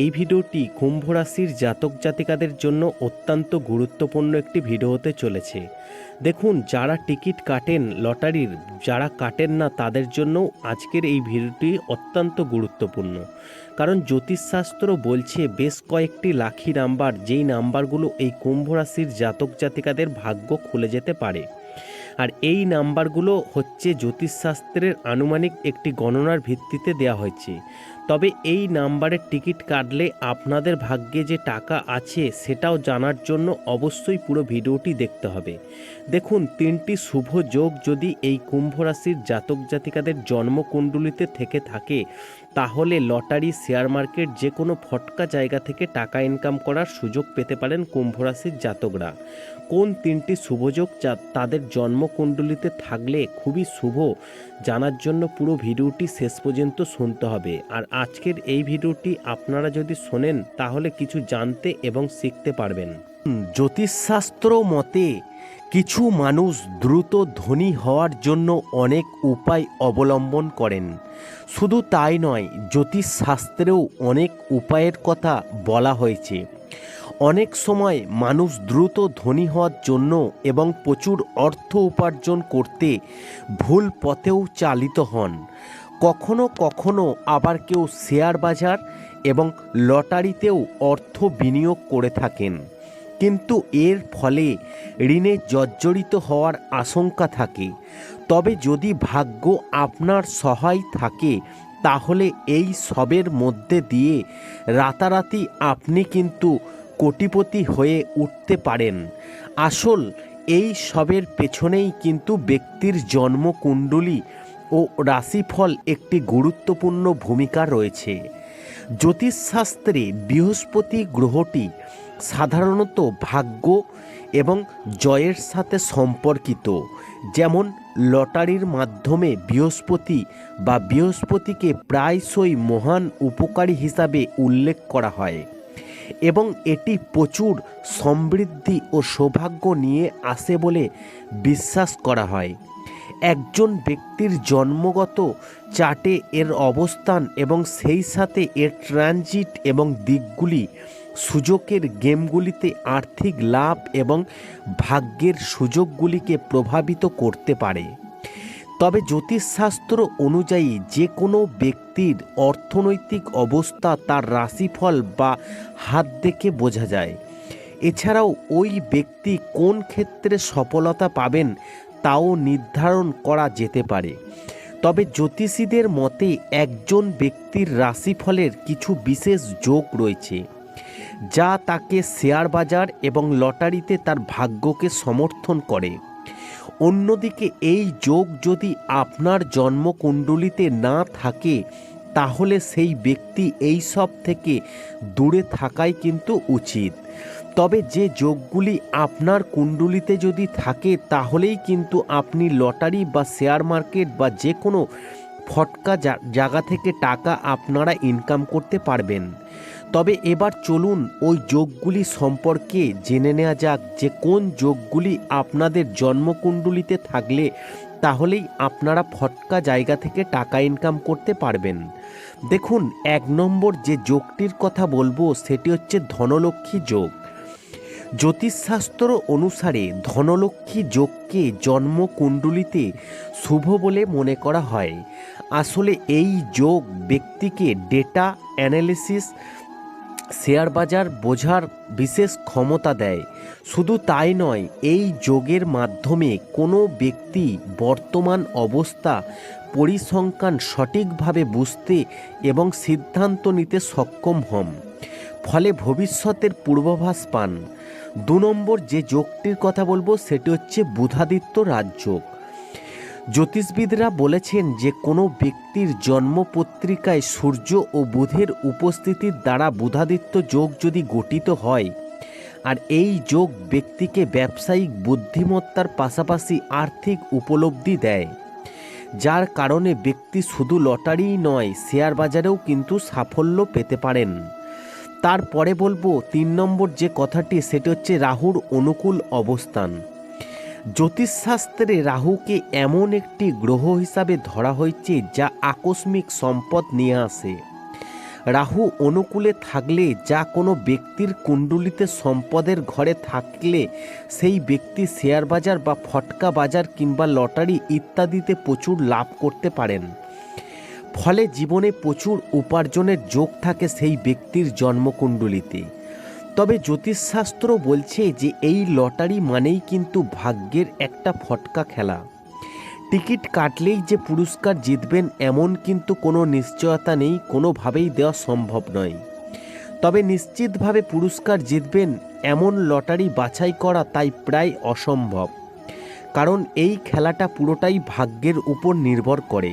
এই ভিডিওটি কুম্ভ রাশির জাতক জাতিকাদের জন্য অত্যন্ত গুরুত্বপূর্ণ একটি ভিডিও হতে চলেছে। দেখুন, যারা টিকিট কাটেন লটারির, যারা কাটেন না তাদের জন্য আজকের এই ভিডিওটি অত্যন্ত গুরুত্বপূর্ণ। কারণ জ্যোতিষশাস্ত্র বলছে, বেশ কয়েকটি লাখি নাম্বার, যেই নাম্বারগুলো এই কুম্ভ রাশির জাতক জাতিকাদের ভাগ্য খুলে যেতে পারে। আর এই নাম্বারগুলো হচ্ছে জ্যোতিষশাস্ত্রের আনুমানিক একটি গণনার ভিত্তিতে দেওয়া হয়েছে। তবে এই নাম্বারের টিকিট কাটলে আপনাদের ভাগ্যে যে টাকা আছে সেটাও জানার জন্য অবশ্যই পুরো ভিডিওটি দেখতে হবে। দেখুন, তিনটি শুভ যোগ যদি এই কুম্ভ রাশির জাতক জাতিকাদের জন্মকুণ্ডলিতে থেকে থাকে, তাহলে লটারি, শেয়ার মার্কেট যে কোনো ফটকা জায়গা থেকে টাকা ইনকাম করার সুযোগ পেতে পারেন কুম্ভ রাশির জাতকরা। কোন তিনটি শুভযোগ তাদের তাদের জন্মকুণ্ডলিতে থাকলে খুবই শুভ। জানার জন্য পুরো ভিডিওটি শেষ পর্যন্ত শুনতে হবে। আর আজকের এই ভিডিওটি আপনারা যদি শোনেন, তাহলে কিছু জানতে এবং শিখতে পারবেন। জ্যোতিষশাস্ত্র মতে, কিছু মানুষ দ্রুত ধনী হওয়ার জন্য অনেক উপায় অবলম্বন করেন। শুধু তাই নয়, জ্যোতিষশাস্ত্রেও অনেক উপায়ের কথা বলা হয়েছে। অনেক সময় মানুষ দ্রুত ধনী হওয়ার জন্য এবং প্রচুর অর্থ উপার্জন করতে ভুল পথেও চালিত হন। কখনো কখনো আবার কেউ শেয়ার বাজার এবং লটারিতেও অর্থ বিনিয়োগ করে থাকেন। কিন্তু এর ফলে ঋণে জর্জরিত হওয়ার আশঙ্কা থাকে। তবে যদি ভাগ্য আপনার সহায় থাকে, তাহলে এই সবের মধ্যে দিয়ে রাতারাতি আপনি কিন্তু কোটিপতি হয়ে উঠতে পারেন। আসল, এই সবের পেছনেই কিন্তু ব্যক্তির জন্মকুণ্ডলী ও রাশিফল একটি গুরুত্বপূর্ণ ভূমিকা রয়েছে। জ্যোতিষশাস্ত্রে বৃহস্পতি গ্রহটি সাধারণত ভাগ্য এবং জয়ের সাথে সম্পর্কিত, যেমন লটারির মাধ্যমে বৃহস্পতি বা বৃহস্পতিকে প্রায়শই মহান উপকারী হিসাবে উল্লেখ করা হয়। এবং এটি প্রচুর সমৃদ্ধি ও সৌভাগ্য নিয়ে আসে বলে বিশ্বাস করা হয়। একজন ব্যক্তির জন্মগত চার্টে এর অবস্থান এবং সেই সাথে এর ট্রানজিট এবং দিকগুলি, সুযোগের গেমগুলিতে আর্থিক লাভ এবং ভাগ্যের সুযোগগুলিকে প্রভাবিত করতে পারে। তবে জ্যোতিষশাস্ত্র অনুযায়ী যে কোনো ব্যক্তির অর্থনৈতিক অবস্থা তার রাশিফল বা হাত দেখে বোঝা যায়। এছাড়াও ওই ব্যক্তি কোন ক্ষেত্রে সফলতা পাবেন তাও নির্ধারণ করা যেতে পারে। তবে জ্যোতিষীদের মতে একজন ব্যক্তির রাশিফলের কিছু বিশেষ যোগ রয়েছে, যা তাকে শেয়ার বাজার এবং লটারিতে তার ভাগ্যকে সমর্থন করে। অন্যদিকে এই যোগ যদি আপনার জন্মকুণ্ডলিতে না থাকে, তাহলে সেই ব্যক্তি এই সব থেকে দূরে থাকাই কিন্তু উচিত। তবে যে যোগগুলি আপনার কুণ্ডলিতে যদি থাকে, তাহলেই কিন্তু আপনি লটারি বা শেয়ার মার্কেট বা যে কোনো ফটকা জায়গা থেকে টাকা আপনারা ইনকাম করতে পারবেন। তবে এবার চলুন ওই যোগগুলি সম্পর্কে জেনে নেওয়া যাক যে কোন যোগগুলি আপনাদের জন্মকুণ্ডলিতে থাকলে তাহলেই আপনারা ফটকা জায়গা থেকে টাকা ইনকাম করতে পারবেন। দেখুন, এক নম্বর যে যোগটির কথা বলব সেটি হচ্ছে ধনলক্ষ্মী যোগ। জ্যোতিষশাস্ত্র অনুসারে ধনলক্ষ্মী যোগকে জন্মকুণ্ডলিতে শুভ বলে মনে করা হয়। আসলে এই যোগ ব্যক্তিকে ডেটা অ্যানালিসিস শেয়ার বাজার বোঝার বিশেষ ক্ষমতা দেয়। শুধু তাই নয়, এই যোগের মাধ্যমে কোনো ব্যক্তি বর্তমান অবস্থা পরিসংখ্যান সঠিকভাবে বুঝতে এবং সিদ্ধান্ত নিতে সক্ষম হন। ফলে ভবিষ্যতের পূর্বাভাস পান। দু নম্বর যে যোগটির কথা বলব, সেটি হচ্ছে বুধাদিত্য রাজযোগ। জ্যোতিষবিদরা বলেছেন যে কোনো ব্যক্তির জন্মপত্রিকায় সূর্য ও বুধের উপস্থিতির দ্বারা বুধাদিত্য যোগ যদি গঠিত হয়, আর এই যোগ ব্যক্তিকে ব্যবসায়িক বুদ্ধিমত্তার পাশাপাশি আর্থিক উপলব্ধি দেয়, যার কারণে ব্যক্তি শুধু লটারিই নয় শেয়ার বাজারেও কিন্তু সাফল্য পেতে পারেন। তারপরে বলব, তিন নম্বর যে কথাটি, সেটি হচ্ছে রাহুর অনুকূল অবস্থান। জ্যোতিষশাস্ত্রে রাহুকে এমন একটি গ্রহ হিসাবে ধরা হয়েছে যা আকস্মিক সম্পদ নিয়ে আসে। রাহু অনুকূলে থাকলে যা কোনো ব্যক্তির কুণ্ডলিতে সম্পদের ঘরে থাকলে সেই ব্যক্তি শেয়ার বাজার বা ফটকা বাজার কিংবা লটারি ইত্যাদিতে প্রচুর লাভ করতে পারেন। ফলে জীবনে প্রচুর উপার্জনের যোগ থাকে সেই ব্যক্তির জন্মকুণ্ডলিতে। তবে জ্যোতিষশাস্ত্র বলছে যে এই লটারি মানেই কিন্তু ভাগ্যের একটা ফটকা খেলা। টিকিট কাটলেই যে পুরস্কার জিতবেন এমন কিন্তু কোনো নিশ্চয়তা নেই, কোনোভাবেই দেওয়া সম্ভব নয়। তবে নিশ্চিতভাবে পুরস্কার জিতবেন এমন লটারি বাছাই করা তাই প্রায় অসম্ভব। কারণ এই খেলাটা পুরোটাই ভাগ্যের উপর নির্ভর করে।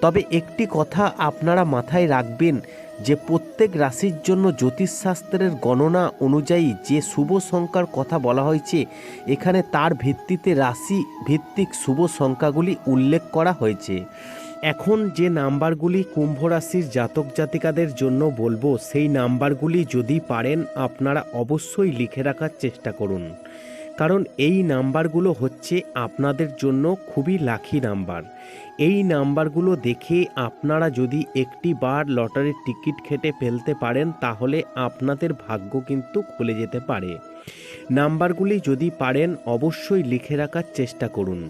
তবে একটি কথা আপনারা মাথায় রাখবেন যে প্রত্যেক রাশির জন্য জ্যোতিষশাস্ত্রের গণনা অনুযায়ী যে শুভ সংখ্যার কথা বলা হয়েছে, এখানে তার ভিত্তিতে রাশি ভিত্তিক শুভ সংখ্যাগুলি উল্লেখ করা হয়েছে। এখন যে নাম্বারগুলি কুম্ভ রাশির জাতক জাতিকাদের জন্য বলব, সেই নাম্বারগুলি যদি পারেন, আপনারা অবশ্যই লিখে রাখার চেষ্টা করুন। কারণ এই নাম্বারগুলো হচ্ছে আপনাদের জন্য খুবই লাখি নাম্বার। এই নাম্বারগুলো দেখে আপনারা যদি একটি বার লটারির টিকিট খেটে ফেলতে পারেন, তাহলে আপনাদের ভাগ্য কিন্তু খুলে যেতে পারে। নাম্বারগুলি যদি পারেন, অবশ্যই লিখে রাখার চেষ্টা করুন।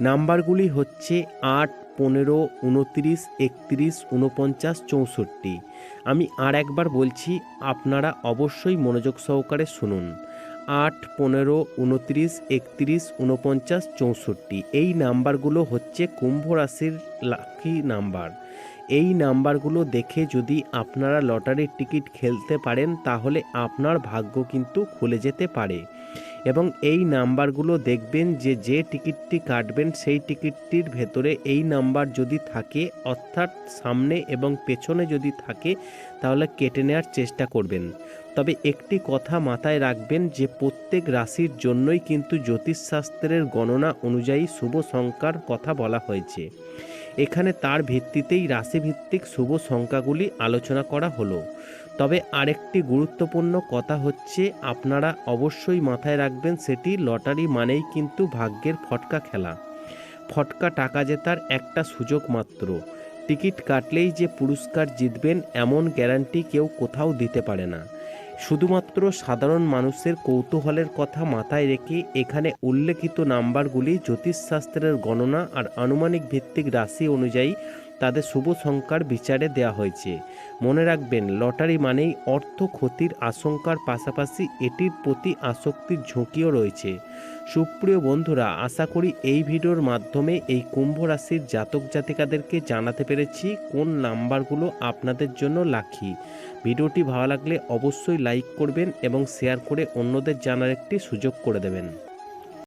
নাম্বারগুলি হচ্ছে আট, পনেরো, উনত্রিশ, একত্রিশ, উনপঞ্চাশ, চৌষট্টি। আমি আর একবার বলছি, আপনারা অবশ্যই মনোযোগ সহকারে শুনুন। আট, পনেরো, উনত্রিশ, একত্রিশ উনপঞ্চাশ চৌষট্টি। এই নাম্বারগুলো হচ্ছে কুম্ভ রাশির লাকি নাম্বার। এই নাম্বারগুলো দেখে যদি আপনারা লটারির টিকিট খেলতে পারেন, তাহলে আপনার ভাগ্য কিন্তু খুলে যেতে পারে। এবং এই নাম্বারগুলো দেখবেন যে যে টিকিটটি কাটবেন সেই টিকিটটির ভেতরে এই নাম্বার যদি থাকে, অর্থাৎ সামনে এবং পেছনে যদি থাকে, তাহলে কেটে নেওয়ার চেষ্টা করবেন। তবে একটি কথা মাথায় রাখবেন যে প্রত্যেক রাশির জন্যই কিন্তু জ্যোতিষশাস্ত্রের গণনা অনুযায়ী শুভ সংখ্যার কথা বলা হয়েছে। এখানে তার ভিত্তিতেই রাশিভিত্তিক শুভ সংখ্যাগুলি আলোচনা করা হলো। তবে আরেকটি গুরুত্বপূর্ণ কথা হচ্ছে, আপনারা অবশ্যই মাথায় রাখবেন সেটি লটারি মানেই কিন্তু ভাগ্যের ফটকা খেলা। ফটকা টাকা জেতার একটা সুযোগ মাত্র। টিকিট কাটলেই যে পুরস্কার জিতবেন এমন গ্যারান্টি কেউ কোথাও দিতে পারে না। শুধুমাত্র সাধারণ মানুষের কৌতূহলের কথা মাথায় রেখে এখানে উল্লেখিত নাম্বারগুলি জ্যোতিষশাস্ত্রের গণনা আর আনুমানিক ভিত্তিক রাশি অনুযায়ী তাদের শুভ সংখ্যার বিচারে দেওয়া হয়েছে। মনে রাখবেন, লটারি মানেই অর্থ ক্ষতির আশঙ্কার পাশাপাশি এটির প্রতি আসক্তির ঝুঁকিও রয়েছে। সুপ্রিয় বন্ধুরা, আশা করি এই ভিডিওর মাধ্যমে এই কুম্ভ রাশির জাতক জাতিকাদেরকে জানাতে পেরেছি কোন নাম্বারগুলো আপনাদের জন্য লাখি ভিডিওটি ভালো লাগলে অবশ্যই লাইক করবেন এবং শেয়ার করে অন্যদের জানার একটি সুযোগ করে দেবেন।